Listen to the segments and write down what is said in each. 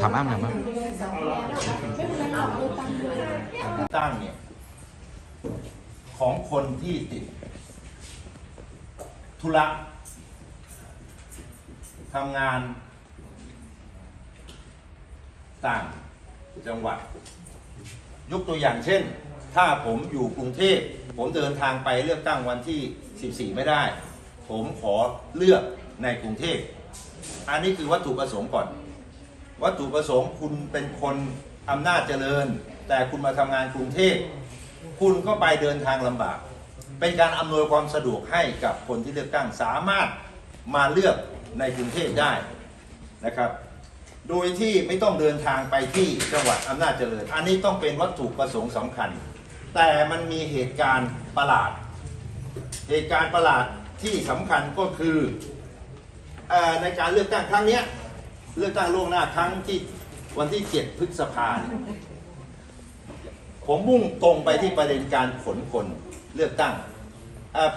ถามอ้ำหน่อยมั้งตั้งเนี่ยของคนที่ติด ธุระทำงาน ต่างจังหวัด ยกตัวอย่างเช่น ถ้าผมอยู่กรุงเทพผมเดินทางไปเลือกตั้งวันที่ 14 ไม่ได้ ผมขอเลือกในกรุงเทพ อันนี้คือวัตถุประสงค์ก่อน วัตถุประสงค์คุณเป็นคนอำนาจเจริญ แต่คุณมาทำงานกรุงเทพคุณก็ไปเดินทางลำบาก เป็นการอำนวยความสะดวกให้กับคนที่เลือกตั้งสามารถมาเลือกในกรุงเทพได้นะครับ โดยที่ไม่ต้องเดินทางไปที่จังหวัดอำนาจเจริญ อันนี้ต้องเป็นวัตถุประสงค์สำคัญ แต่มันมีเหตุการณ์ประหลาด เหตุการณ์ประหลาดที่สำคัญก็คือ ในการเลือกตั้งครั้งนี้เลือกตั้งล่วงหน้าครั้งที่วันที่ 7 พฤษภาผมมุ่งตรงไปที่ประเด็นการขนคนเลือกตั้ง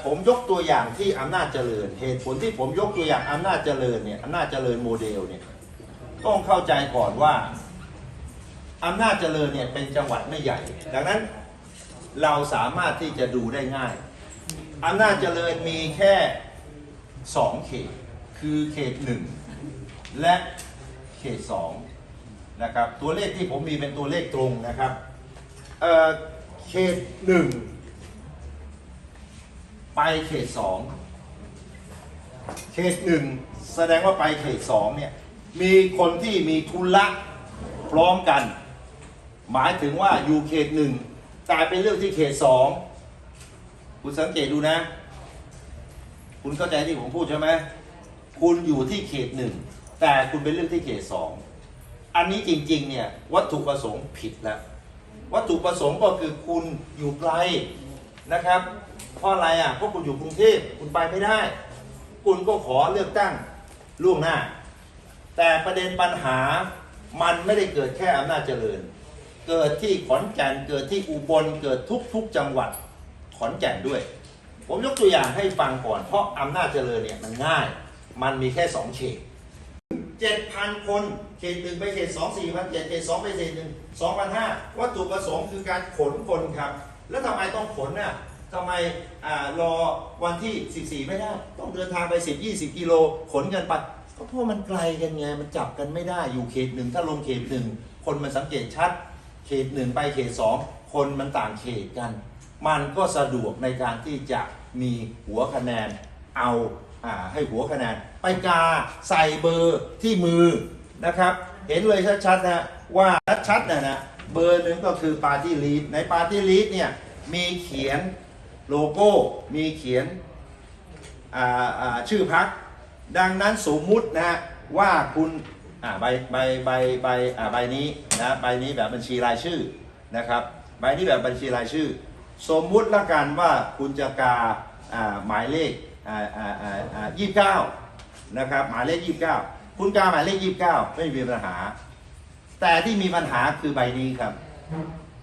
ผมยกตัวอย่างที่อำนาจเจริญ เหตุผลที่ผมยกตัวอย่างอำนาจเจริญเนี่ยอำนาจเจริญโมเดลเนี่ยต้องเข้าใจก่อนว่าอำนาจเจริญเนี่ยเป็นจังหวัดไม่ใหญ่ ดังนั้นเราสามารถที่จะดูได้ง่ายอำนาจเจริญมีแค่สองเขต คือเขตหนึ่งและเขตสองนะครับตัวเลขที่ผมมีเป็นตัวเลขตรงนะครับเเขตหนึ่งไปเขตสองเขตหนึ่งแสดงว่าไปเขตสองเนี่ยมีคนที่มีทุนละพร้อมกัน หมายถึงว่าอยู่เขตหนึ่งกลายเป็นเรื่องที่เขตสองคุณสังเกตดูนะ คุณเข้าใจที่ผมพูดใช่ไหม คุณอยู่ที่เขตหนึ่งแต่คุณเป็นเรื่องที่เขตสองอันนี้จริงๆเนี่ยวัตถุประสงค์ผิดแล้ววัตถุประสงค์ก็คือคุณอยู่ไกลนะครับเพราะอะไรอะเพราะคุณอยู่กรุงเทพคุณไปไม่ได้ คุณก็ขอเลือกตั้งล่วงหน้า แต่ประเด็นปัญหามันไม่ได้เกิดแค่อำนาจเจริญ เกิดที่ขอนแก่นเกิดที่อุบลเกิดทุกๆจังหวัดขอนแก่นด้วย ผมยกตัวอย่างให้ฟังก่อนเพราะอำนาจเจริญเนี่ยมันง่าย มันมีแค่สองเขตเจ็ดพันคนเขตหนึ่งไปเขตสองสี่พันเจ็ดเขตสองไปเขตหนึ่งสองพันห้าวัตถุประสงค์คือการขนคนครับ แล้วทำไมต้องขนน่ะทำไมอ่ารอวันที่ 14 ไม่ได้ ต้องเดินทางไป 10 20 กิโลขนกันไปก็เพราะมันไกลกันไง มันจับกันไม่ได้อยู่เขตหนึ่งถ้าลงเขตหนึ่งคนมันสังเกตชัด เขตหนึ่งไปเขตสองคนมันต่างเขตกัน มันก็สะดวกในการที่จะมีหัวคะแนนเอา ให้หัวคะแนนไปกาใส่เบอร์ที่มือนะครับ เห็นเลยชัดๆนะว่าชัดๆนะนะเบอร์หนึ่งก็คือปาร์ตี้ลีดในปาร์ตี้ลีดเนี่ยมีเขียนโลโก้มีเขียนชื่อพัก ดังนั้นสมมุตินะว่าคุณใบใบใบใบใบนี้นะใบนี้แบบบัญชีรายชื่อนะครับใบนี้แบบบัญชีรายชื่อ สมมุติละกันว่าคุณจะกาหมายเลข ยี่สิบเก้านะครับหมายเลขยี่สิบเก้าคุณกาหมายเลขยี่สิบเก้าไม่มีปัญหา แต่ที่มีปัญหาคือใบนี้ครับ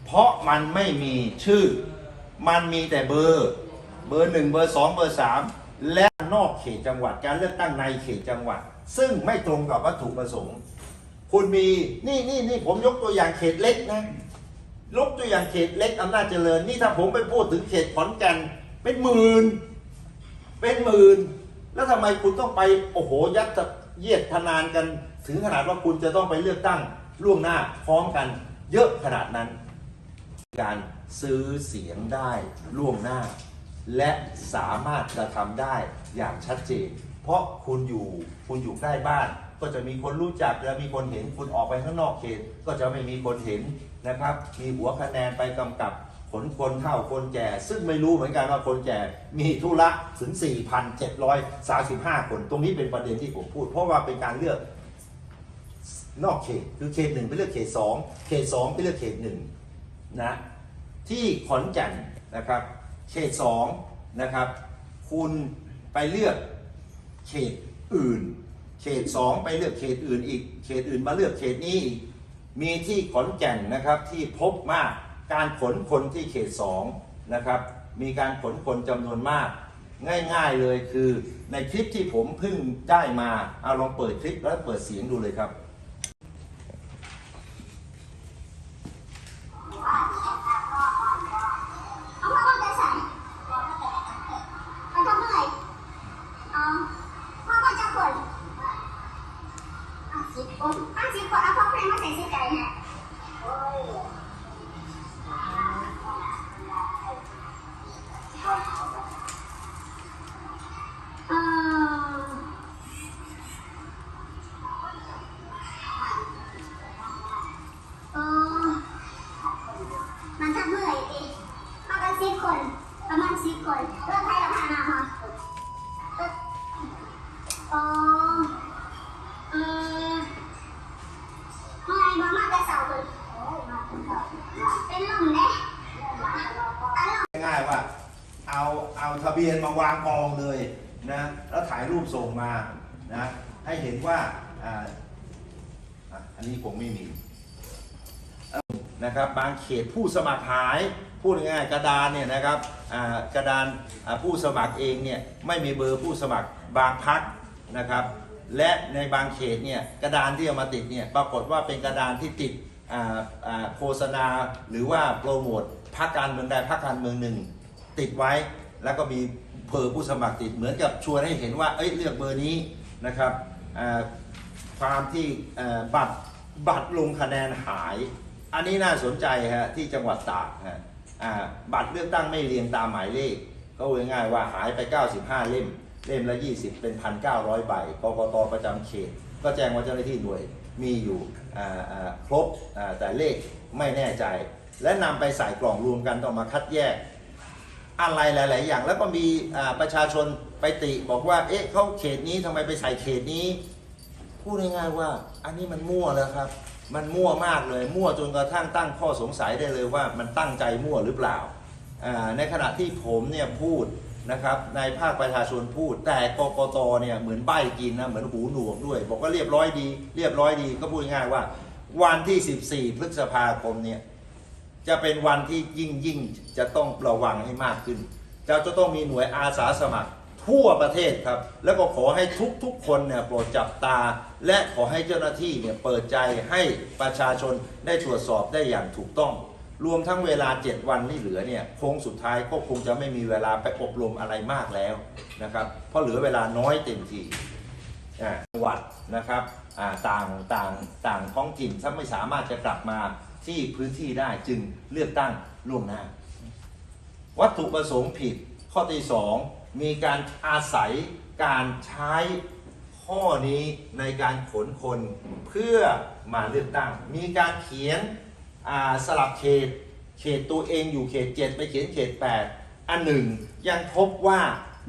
เพราะมันไม่มีชื่อ มันมีแต่เบอร์ เบอร์หนึ่งเบอร์สองเบอร์สามและนอกเขตจังหวัดการเลือกตั้งในเขตจังหวัด ซึ่งไม่ตรงกับวัตถุประสงค์ คุณมีนี่นี่นี่ผมยกตัวอย่างเขตเล็กนะยกตัวอย่างเขตเล็กอำนาจเจริญ นี่ถ้าผมไปพูดถึงเขตขอนแก่นเป็นหมื่น เป็นหมื่นแล้วทำไมคุณต้องไปโอ้โหยัดเยียดพนานกัน ถึงขนาดว่าคุณจะต้องไปเลือกตั้งล่วงหน้าพร้อมกันเยอะขนาดนั้น การซื้อเสียงได้ล่วงหน้า และสามารถกระทำได้อย่างชัดเจน เพราะคุณอยู่คุณอยู่ใกล้บ้าน ก็จะมีคนรู้จักและมีคนเห็นคุณออกไปข้างนอกเขตก็จะไม่มีคนเห็นนะครับ มีหัวคะแนนไปกำกับ ขนคนเท่าคนแก่ ซึ่งไม่รู้เหมือนกันว่าคนแก่มีธุระถึง 4,735 คน ตรงนี้เป็นประเด็นที่ผมพูด เพราะว่าเป็นการเลือกนอกเขต คือเขตหนึ่งไปเลือกเขตสองเขตสองไปเลือกเขตหนึ่งนะที่ขอนแก่นนะครับเขตสองนะครับ คุณไปเลือกเขตอื่น เขตสองไปเลือกเขตอื่นอีก เขตอื่นมาเลือกเขตนี้มีที่ขอนแก่นนะครับที่พบมาก การขนคนที่เขตสองนะครับ มีการขนคนจำนวนมาก ง่ายๆเลยคือในคลิปที่ผมเพิ่งได้มาเอาลองเปิดคลิปแล้วเปิดเสียงดูเลยครับ เขตผู้สมัครหาย พูดง่ายกระดานเนี่ยนะครับกระดานผู้สมัครเองเนี่ยไม่มีเบอร์ผู้สมัครบางพักนะครับและในบางเขตเนี่ยกระดานที่เอามาติดเนี่ยปรากฏว่าเป็นกระดานที่ติดโฆษณาหรือว่าโปรโมทพรรคการเมืองใดพรรคการเมืองหนึ่ง ติดไว้แล้วก็มีเบอร์ผู้สมัครติดเหมือนกับชวนให้เห็นว่าเอ้ยเลือกเบอร์นี้นะครับความที่บัตรบัตรลงคะแนนหาย อันนี้น่าสนใจฮะที่จังหวัดตากฮะบัตรเลือกตั้งไม่เรียงตามหมายเลข ก็ว่าง่ายๆว่าหายไป 95 เล่ม เล่มละ 20 เป็น 1,900 ใบกกตประจำเขต ก็แจ้งว่าเจ้าหน้าที่หน่วยมีอยู่ครบแต่เลขไม่แน่ใจ และนำไปใส่กล่องรวมกันต้องมาคัดแยกอะไรหลาย ๆ อย่าง แล้วก็มีประชาชนไปติบอกว่า เอ๊ะเขาเขตนี้ทำไมไปใส่เขตนี้ พูดง่ายๆว่าอันนี้มันมั่วแล้วครับ มันมั่วมากเลย มั่วจนกระทั่งตั้งข้อสงสัยได้เลยว่ามันตั้งใจมั่วหรือเปล่า ในขณะที่ผมเนี่ยพูดนะครับในภาคประชาชนพูด แต่กกตเนี่ยเหมือนใบกินนะเหมือนหูหนวกด้วย บอกว่าเรียบร้อยดี เรียบร้อยดีก็พูดง่ายว่า วันที่ 14 พฤษภาคมเนี่ยจะเป็นวันที่ยิ่งยิ่งจะต้องระวังให้มากขึ้นเราจะต้องมีหน่วยอาสาสมัคร ทั่วประเทศครับ แล้วก็ขอให้ทุกทุกๆคนเนี่ยโปรดจับตา และขอให้เจ้าหน้าที่เนี่ยเปิดใจให้ประชาชนได้ตรวจสอบได้อย่างถูกต้อง รวมทั้งเวลา 7 วันที่เหลือเนี่ยโค้งสุดท้ายก็คงจะไม่มีเวลาไปอบรมอะไรมากแล้วนะครับ เพราะเหลือเวลาน้อยเต็มทีจังหวัดนะครับต่างต่างต่างท้องถิ่นถ้าไม่สามารถจะกลับมาที่พื้นที่ได้จึงเลือกตั้งล่วงหน้า วัตถุประสงค์ผิดข้อที่สอง มีการอาศัยการใช้ข้อนี้ในการขนคนเพื่อมาเลือกตั้ง มีการเขียนสลับเขต เขตตัวเองอยู่เขต 7 ไปเขียนเขต 8 อันหนึ่งยังพบว่า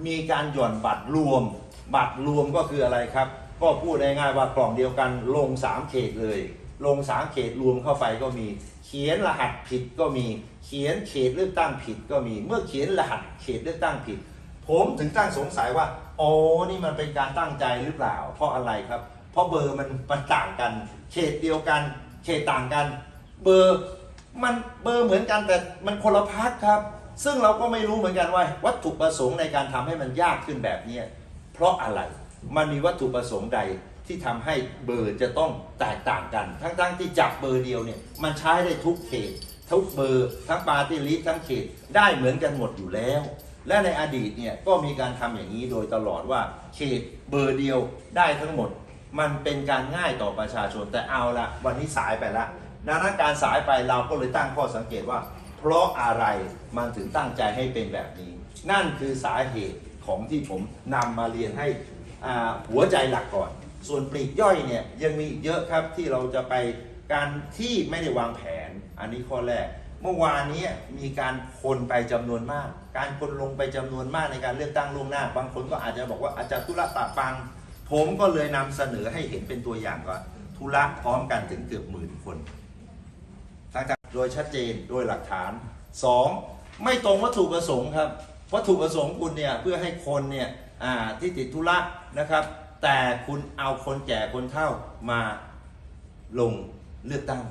มีการหย่อนบัตรรวม บัตรรวมก็คืออะไรครับ ก็พูดง่ายๆว่ากล่องเดียวกันลง 3 เขตเลย ลง 3 เขตรวมเข้าไปก็มี เขียนรหัสผิดก็มี เขียนเขตเลือกตั้งผิดก็มี เมื่อเขียนรหัสเขตเลือกตั้งผิด ผมถึงตั้งสงสัยว่าอ๋อนี่มันเป็นการตั้งใจหรือเปล่า เพราะอะไรครับ เพราะเบอร์มันมันต่างกัน เขตเดียวกัน เขตต่างกัน เบอร์มันเบอร์เหมือนกันแต่มันคนละพักครับ ซึ่งเราก็ไม่รู้เหมือนกันว่า วัตถุประสงค์ในการทำให้มันยากขึ้นแบบเนี้เพราะอะไรมันมีวัตถุประสงค์ใดที่ทำให้เบอร์จะต้องแตกต่างกัน ทั้งๆที่จับเบอร์เดียวเนี่ยมันใช้ได้ทุกเขต ทุกเบอร์ ทั้งปาร์ตี้ลิสทั้งเขตได้เหมือนกันหมดอยู่แล้ว และในอดีตเนี่ยก็มีการทำอย่างนี้โดยตลอดว่าเขตเบอร์เดียวได้ทั้งหมด มันเป็นการง่ายต่อประชาชนแต่เอาละวันนี้สายไปละดังนั้นการสายไปเราก็เลยตั้งข้อสังเกตว่า เพราะอะไรมันถึงตั้งใจให้เป็นแบบนี้ นั่นคือสาเหตุของที่ผมนำมาเรียนให้หัวใจหลักก่อน ส่วนปลีกย่อยเนี่ยยังมีเยอะครับที่เราจะไปการที่ไม่ได้วางแผน อันนี้ข้อแรก เมื่อวานนี้มีการคนไปจำนวนมาก การคนลงไปจำนวนมากในการเลือกตั้งล่วงหน้า บางคนก็อาจจะบอกว่าอาจจะธุระปะปัง ผมก็เลยนำเสนอให้เห็นเป็นตัวอย่างก่อนธุระพร้อมกันถึงเกือบหมื่นคนทั้งๆโดยชัดเจนโดยหลักฐาน 2. ไม่ตรงวัตถุประสงค์ครับ วัตถุประสงค์คุณเนี่ยเพื่อให้คนเนี่ยที่ติดธุระนะครับ แต่คุณเอาคนแก่คนเฒ่ามาลงเลือกตั้ง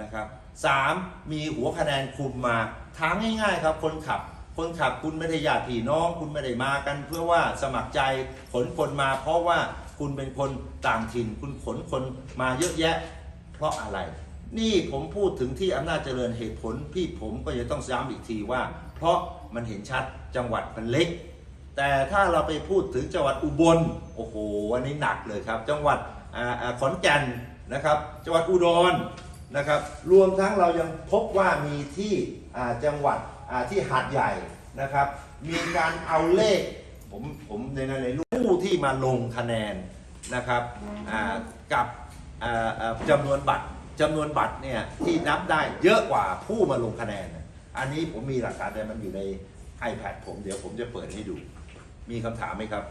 นะครับ สามมีหัวคะแนนคุมมาถามง่าย ๆ ครับ คนขับ คนขับคุณไม่ได้ญาติพี่น้อง คุณไม่ได้มากัน เพื่อว่าสมัครใจขนคนมา เพราะว่าคุณเป็นคนต่างถิ่น คุณขนคนมาเยอะแยะ เพราะอะไร นี่ผมพูดถึงที่อำนาจเจริญเหตุผลที่ผมก็จะต้องย้ำอีกทีว่า เพราะมันเห็นชัดจังหวัดมันเล็ก แต่ถ้าเราไปพูดถึงจังหวัดอุบลโอ้โหอันนี้หนักเลยครับ จังหวัดขอนแก่นนะครับ จังหวัดอุดร นะครับ รวมทั้งเรายังพบว่ามีที่จังหวัดที่หาดใหญ่นะครับ มีการเอาเลขผมผมในในในรูปผู้ที่มาลงคะแนนนะครับกับจำนวนบัตรจำนวนบัตรเนี่ยที่นับได้เยอะกว่าผู้มาลงคะแนน อันนี้ผมมีหลักฐานแต่มันอยู่ใน iPad ผมเดี๋ยวผมจะเปิดให้ดู มีคำถามไหมครับ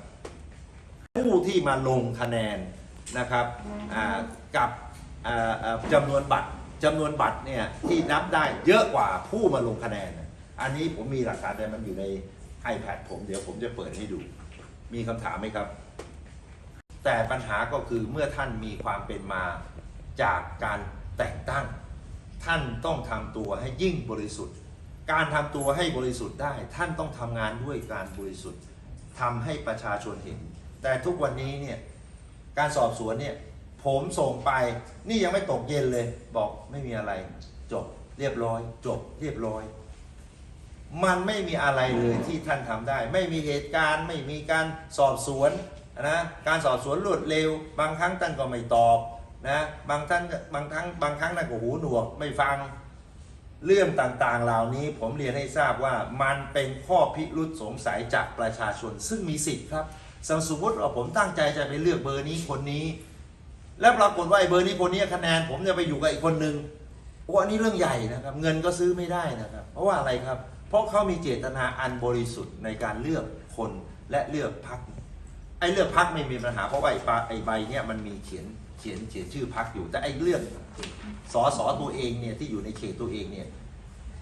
ผู้ที่มาลงคะแนนนะครับกับ จำนวนบัตรจำนวนบัตรเนี่ยที่นับได้เยอะกว่าผู้มาลงคะแนน อันนี้ผมมีหลักฐานแต่มันอยู่ใน iPad ผมเดี๋ยวผมจะเปิดให้ดู มีคำถามไหมครับ แต่ปัญหาก็คือเมื่อท่านมีความเป็นมาจากการแต่งตั้ง ท่านต้องทำตัวให้ยิ่งบริสุทธิ์ การทำตัวให้บริสุทธิ์ได้ ท่านต้องทำงานด้วยการบริสุทธิ์ทำให้ประชาชนเห็น แต่ทุกวันนี้เนี่ยการสอบสวนเนี่ย ผมส่งไปนี่ยังไม่ตกเย็นเลย บอกไม่มีอะไร จบเรียบร้อย จบเรียบร้อย มันไม่มีอะไรเลยที่ท่านทำได้ ไม่มีเหตุการณ์ไม่มีการสอบสวนนะการสอบสวนรวดเร็ว บางครั้งท่านก็ไม่ตอบนะบางท่านบางครั้งบางครั้งท่านก็หูหนวกไม่ฟังเรื่องต่างๆ เหล่านี้ผมเรียนให้ทราบว่ามันเป็นข้อพิรุษสงสัยจากประชาชน ซึ่งมีสิทธิ์ครับสมมติว่าผมตั้งใจจะไปเลือกเบอร์นี้คนนี้ แล้วปรากฏว่าไอ้เบอร์นี้คนนี้คะแนนผมจะไปอยู่กับอีกคนนึงโอ้อันนี้เรื่องใหญ่นะครับ เงินก็ซื้อไม่ได้นะครับ เพราะว่าอะไรครับ เพราะเขามีเจตนาอันบริสุทธิ์ในการเลือกคนและเลือกพรรคไอ้เลือกพรรคไม่มีปัญหาเพราะว่าไอ้ปาไอ้ใบเนี่ยมันมีเขียนเขียนเขียนชื่อพรรคอยู่ แต่ไอ้เรื่องสอสอตัวเองเนี่ยที่อยู่ในเขตตัวเองเนี่ย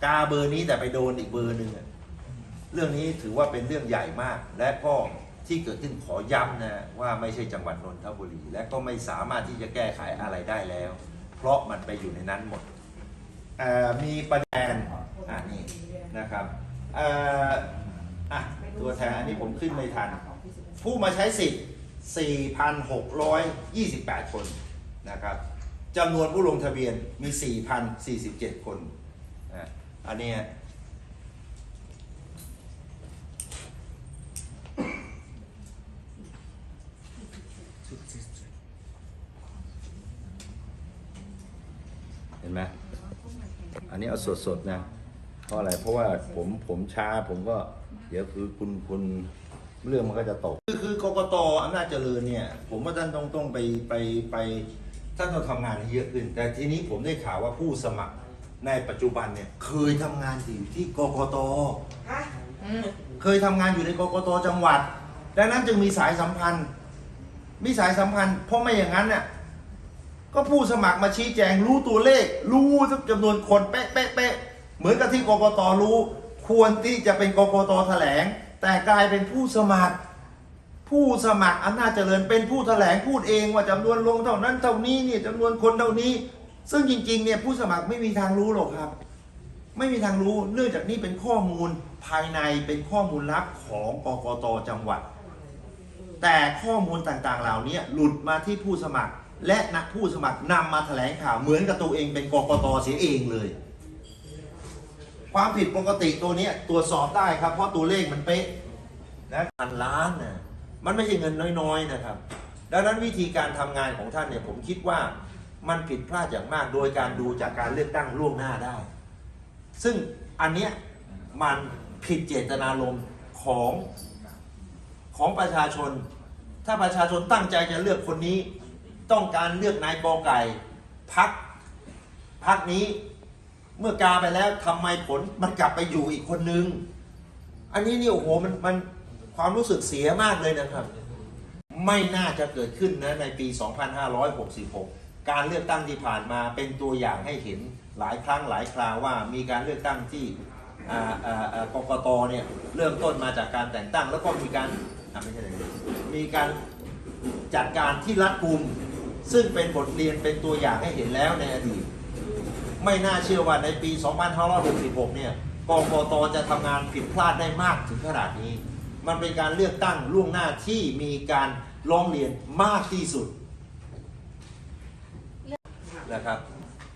กาเบอร์นี้แต่ไปโดนอีกเบอร์หนึ่งเรื่องนี้ถือว่าเป็นเรื่องใหญ่มากและก็ ที่เกิดขึ้นขอย้ำนะว่าไม่ใช่จังหวัดนนทบุรี และก็ไม่สามารถที่จะแก้ไขอะไรได้แล้ว เพราะมันไปอยู่ในนั้นหมดเอ่อมีประเด็นอ่านี่นะครับเอ่ออะตัวแทนอันนี้ผมขึ้นไม่ทัน ผู้มาใช้สิทธิ์ 4,628 คนนะครับจำนวนผู้ลงทะเบียนมี 4,047 คนอะอันเนี้ยเห็นไหมอั นนี้เอาสดๆนะ เพราะอะไร เพราะว่าผมผมช้าผมก็ เดี๋ยวคือคุณคุณเรื่องมันก็จะตก คือคือกกตอำนาจเจริญเนี่ย ผมว่าท่านต้องต้องไปไปไปท่านต้องทำงานให้เยอะขึ้น แต่ทีนี้ผมได้ข่าวว่าผู้สมัครในปัจจุบันเนี่ยเคยทำงานอยู่ที่กกต เคยทำงานอยู่ในกกตจังหวัด ดังนั้นจึงมีสายสัมพันธ์ มีสายสัมพันธ์ เพราะไม่อย่างนั้นเนี่ย ก็ผู้สมัครมาชี้แจงรู้ตัวเลข รู้จำนวนคนเป๊ะเป๊ะเป๊ะเหมือนกับที่กกตรู้ ควรที่จะเป็นกกตแถลง แต่กลายเป็นผู้สมัคร ผู้สมัครอำนาจเจริญเป็นผู้แถลงพูดเองว่าจำนวนลงเท่านั้นเท่านี้เนี่ยจำนวนคนเท่านี้ ซึ่งจริงๆเนี่ยผู้สมัครไม่มีทางรู้หรอกครับ ไม่มีทางรู้เนื่องจากนี่เป็นข้อมูลภายในเป็นข้อมูลลับของกกตจังหวัด แต่ข้อมูลต่างๆ เหล่านี้หลุดมาที่ผู้สมัคร และนักผู้สมัครนำมาแถลงข่าวเหมือนกับตัวเองเป็นกกตเสียเองเลย ความผิดปกติตัวนี้ตรวจสอบได้ครับ เพราะตัวเลขมันเป๊ะนะพันล้านนะมันไม่ใช่เงินน้อยๆนะครับ ดังนั้นวิธีการทำงานของท่านเนี่ยผมคิดว่ามันผิดพลาดอย่างมากโดยการดูจากการเลือกตั้งล่วงหน้าได้ ซึ่งอันเนี้ยมันผิดเจตนารมณ์ของของประชาชน ถ้าประชาชนตั้งใจจะเลือกคนนี้ ต้องการเลือกนายกอไก่พักพักนี้เมื่อกาไปแล้วทำไมผลมันกลับไปอยู่อีกคนนึง อันนี้นี่โอ้โหมันมันความรู้สึกเสียมากเลยนะครับ ไม่น่าจะเกิดขึ้นนะในปี 2566 การเลือกตั้งที่ผ่านมาเป็นตัวอย่างให้เห็นหลายครั้งหลายคราวว่ามีการเลือกตั้งที่กกตเนี่ยเริ่มต้นมาจากการแต่งตั้ง แล้วก็มีการไม่ใช่มีการจัดการที่รัดกุม ซึ่งเป็นบทเรียนเป็นตัวอย่างให้เห็นแล้วในอดีต ไม่น่าเชื่อว่าในปี 2566 เนี่ยกกตจะทำงานผิดพลาดได้มากถึงขนาดนี้ มันเป็นการเลือกตั้งล่วงหน้าที่มีการร้องเรียนมากที่สุดนะครับ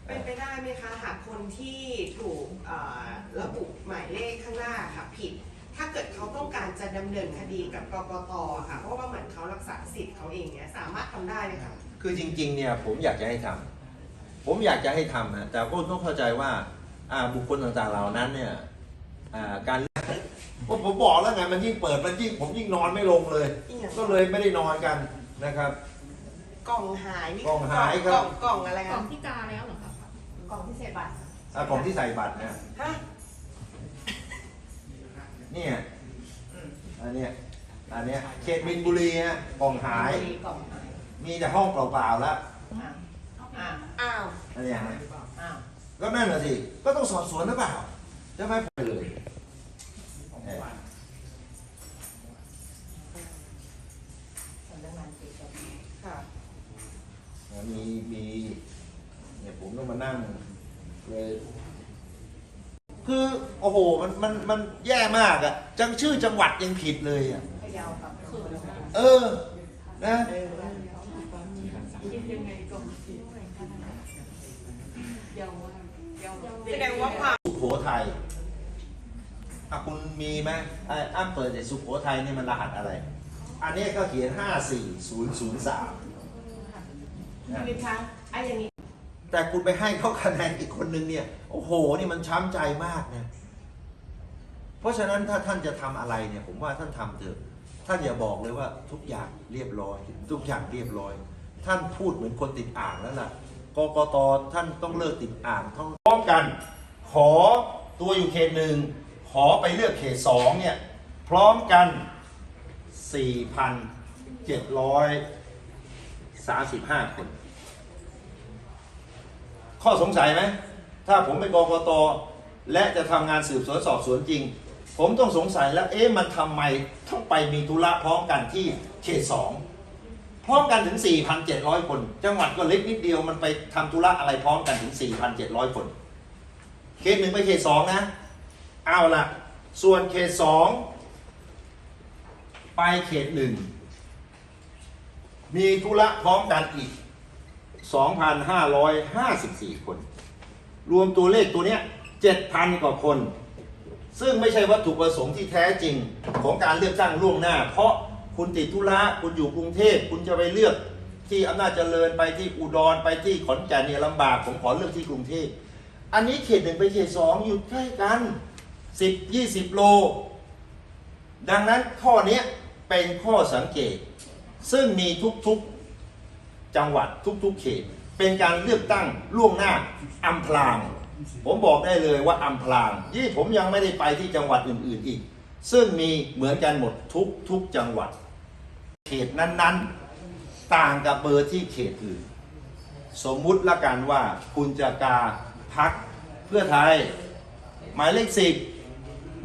เป็นไปได้ไหมคะหากคนที่ถูกระบุหมายเลขข้างหน้าค่ะผิด ถ้าเกิดเขาต้องการจะดำเนินคดีกับกกตค่ะ เพราะว่าเหมือนเขารักษาสิทธิ์เขาเองเนี่ยสามารถทำได้ไหมคะ คือจริงๆเนี่ยผมอยากจะให้ทำผมอยากจะให้ทำนะแต่ก็ต้องเข้าใจว่าอ่าบุคคลต่างๆเหล่านั้นเนี่ยอ่าการผมผมบอกแล้วไงมันยิ่งเปิดมันยิ่งผมยิ่งนอนไม่ลงเลยอีกอย่างก็เลยไม่ได้นอนกันนะครับ กล่องหายนี่กล่องหายครับกล่องกล่องอะไรกล่อคะงที่กาแล้วเหรอครับกล่องพิเศษบัตรอ่าของที่ใส่บัตรเนี่ยฮะเนี่ยอันเนี้ยอันเนี้ยเขตมินบุรีฮะกล่องหายกล่องหาย มีแต่ห้องเปล่าๆแล้วอะอะอ้าวอันเนี้ยฮะอ้าวก็นั่นแหละสิ ก็ต้องสอบสวนหรือเปล่าจะไม่ไปเลยเอ่อค่ะมีมีเนี่ยผมต้องมานั่งเลยคือโอ้โหมันมันมันแย่มากอะจังชื่อจังหวัดยังผิดเลยอะพะเยาครับเออนะคิด แสดงว่าความสุโขทัยอะคุณมีไหมไอ้อ้ำเปิดแต่สุโขทัยนี่มันรหัสอะไร อันนี้ก็เขียนห้าสี่ศูนย์ศูนย์สามพี่วิทย์คะไอ้อย่างนี้ แต่คุณไปให้เขาคะแนนอีกคนนึงเนี่ย โอ้โห นี่มันช้ำใจมากนะ เพราะฉะนั้นถ้าท่านจะทำอะไรเนี่ย ผมว่าท่านทำเถอะ ท่านอย่าบอกเลยว่าทุกอย่างเรียบร้อย ทุกอย่างเรียบร้อย ท่านพูดเหมือนคนติดอ่างแล้วล่ะ กกตท่านต้องเลิกติดอ่างต้องพร้อมกัน ขอตัวอยู่เขตหนึ่งขอไปเลือกเขตสองเนี่ยพร้อมกัน 4,735 คน ข้อสงสัยไหม ถ้าผมเป็นกกตและจะทำงานสืบสวนสอบสวนจริง ผมต้องสงสัยแล้ว เอ๊ะ มันทำไมต้องไปมีธุระพร้อมกันที่เขตสอง พร้อมกันถึง 4,700 คน จังหวัดก็เล็กนิดเดียวมันไปทำธุระอะไรพร้อมกันถึง 4,700 คน เขตหนึ่งไปเขตสองนะ เอาละส่วนเขตสองไปเขตหนึ่งมีธุระพร้อมกันอีก 2,554 คน รวมตัวเลขตัวเนี้ย 7,000 กว่าคน ซึ่งไม่ใช่วัตถุประสงค์ที่แท้จริงของการเลือกตั้งล่วงหน้า เพราะ คุณติดธุระคุณอยู่กรุงเทพคุณจะไปเลือกที่อำนาจเจริญไปที่อุดรไปที่ขอนแก่นเนี่ยลำบากผมขอเลือกที่กรุงเทพอันนี้เขตหนึ่งไปเขตสองอยู่ใกล้กัน10 20โล ดังนั้นข้อนี้เป็นข้อสังเกต ซึ่งมีทุกๆจังหวัดทุกๆเขต เป็นการเลือกตั้งล่วงหน้าอำพราง ผมบอกได้เลยว่าอำพรางยี่ผมยังไม่ได้ไปที่จังหวัดอื่นๆอีก ซึ่งมีเหมือนกันหมดทุกๆจังหวัด ตนั้นๆ ต่างกับเบอร์ที่เขตอื่น สมมุติละกันว่าคุณจะกาพักเพื่อไทยหมายเลขสิบ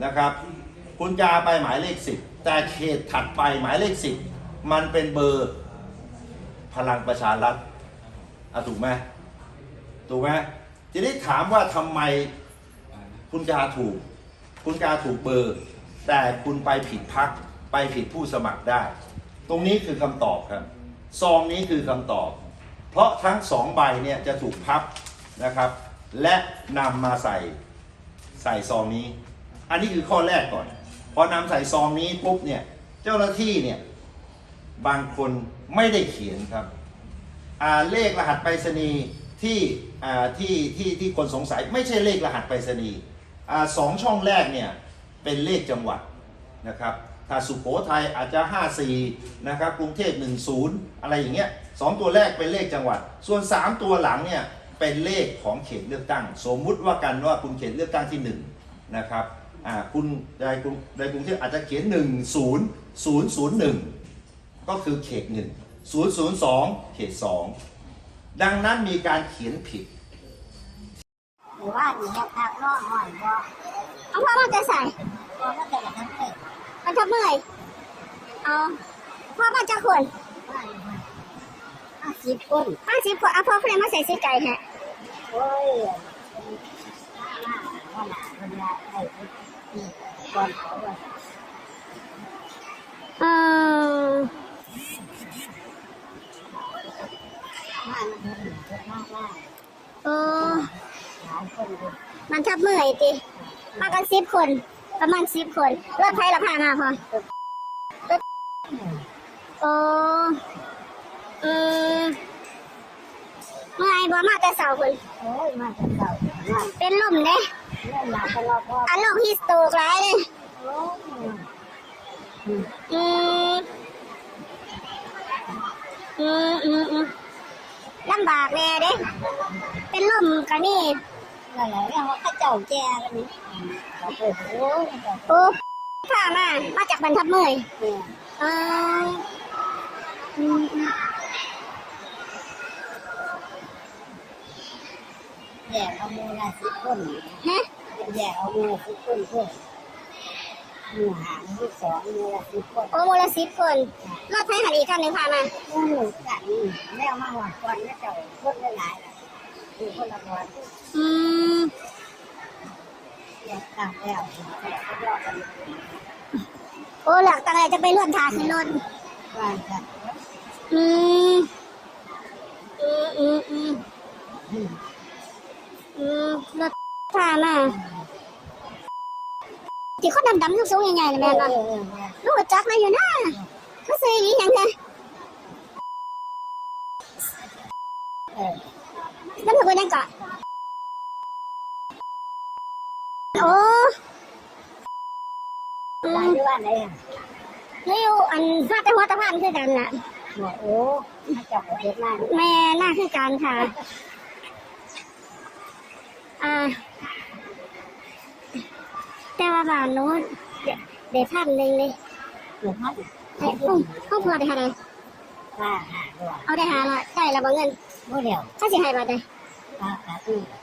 นะครับ คุณกาไปหมายเลขสิบแต่เขตถัดไปหมายเลขสิบมันเป็นเบอร์พลังประชารัฐอะถูกไหมถูกไหมทีนี้ถามว่าทำไมคุณกาถูก คุณกาถูกเบอร์ แต่คุณไปผิดพักไปผิดผู้สมัครได้ ตรงนี้คือคำตอบครับ ซองนี้คือคำตอบ เพราะทั้งสองใบเนี่ยจะถูกพับนะครับ และนำมาใส่ใส่ซองนี้ อันนี้คือข้อแรกก่อน พอนำใส่ซองนี้ปุ๊บเนี่ยเจ้าหน้าที่เนี่ยบางคนไม่ได้เขียนครับเลขรหัสไปรษณีย์ที่ที่ที่ที่คนสงสัยไม่ใช่เลขรหัสไปรษณีย์สองช่องแรกเนี่ยเป็นเลขจังหวัดนะครับ ถ้าสุโขทัยอาจจะ 54 นะครับ กรุงเทพ10 อะไรอย่างเงี้ยสองตัวแรกเป็นเลขจังหวัด ส่วน 3 ตัวหลังเนี่ยเป็นเลขของเขตเลือกตั้ง สมมุติว่ากันว่าคุณเขตเลือกตั้งที่1นะครับอ่าคุณในกรุงในกรุงเทพอาจจะเขียน 1 0 0 0 1 ก็คือเขต 1 0 0 2 เขต 2 ดังนั้นมีการเขียนผิดหรือว่าหนีแหกทางร่องหน่อยก็เอาพ่อมาจะใส่ก็ก็แต่ละทั้งเด็ก มันทำเมื่อยเอาพ่อมาจะคนห้าสิบคนห้าสิบคนเอาพ่อเพลงมาใส่สีไก่แฮะโอ้ยข้าวหนาคนละไอ้ที่ก่อนเขาด้วยเออมามันเห็นเยอะมากมากเออหลายคนเลยมันทับเมื่อยติมากันสิบคน ประมาณสิบคน รถไทยละพามาพอรถโอ้เออเมื่อยบ่มาแต่เสาคนโอ้ยมาจากเก่าเป็นลมเด้เรื่องหลักตลอดพออันโรคฮิสโตกหลายเลยอืมอืมอืมอืมลำบากแน่เด้ เป็นลมกันนี่ นั่นแหละเรื่องว่าข้าเจ้าแก่กันนี่โอ้ยมันก็โอ้พามา มาจากบรรทัดเมยเนี่ยเออแยกเอามือละสิบคนฮะแยกเอามือละสิบคนเพื่อมือหางมือสองมือละสิบคนโอ้มูลสิบคนรถไทยหันอีกคันหนึ่งพามามือหนูกันแม่มาหวังก่อนแม่เจ้าคนละหลายละมีคนละคนอืม แยกต่างแล้วโอ้หลักตั้งแต่จะไปล้วนทาขึ้นรถวางกันอืมอืมอืมอืมอืมรถพามาที่เขาดำๆสูงๆใหญ่ๆนะเอแม่อเนาะเออเออรู้จักมาอยู่นะเขาซื้ออีหยังไง เออ แล้วเพื่อนยังเกาะโอ้อื วาง ม ที่ บ้านไหนอะนี่อยู่อันฟาดแต่หัวตะพานคือกันน่ะบอกโอ้มาจับประเทศมาแม่น่าคือกันค่ะ อ่า แต่ว่าบ้านโน้นเดเดี๋ยวพันหนึ่งเลยหนูพัดไอ้ห้องห้องพอได้หาไรว่าหาด้วยเอาได้หาละได้แล้วบ่เงินโมเดลถ้าสิให้บัตรได้ปลาปลาตู้ค่ะ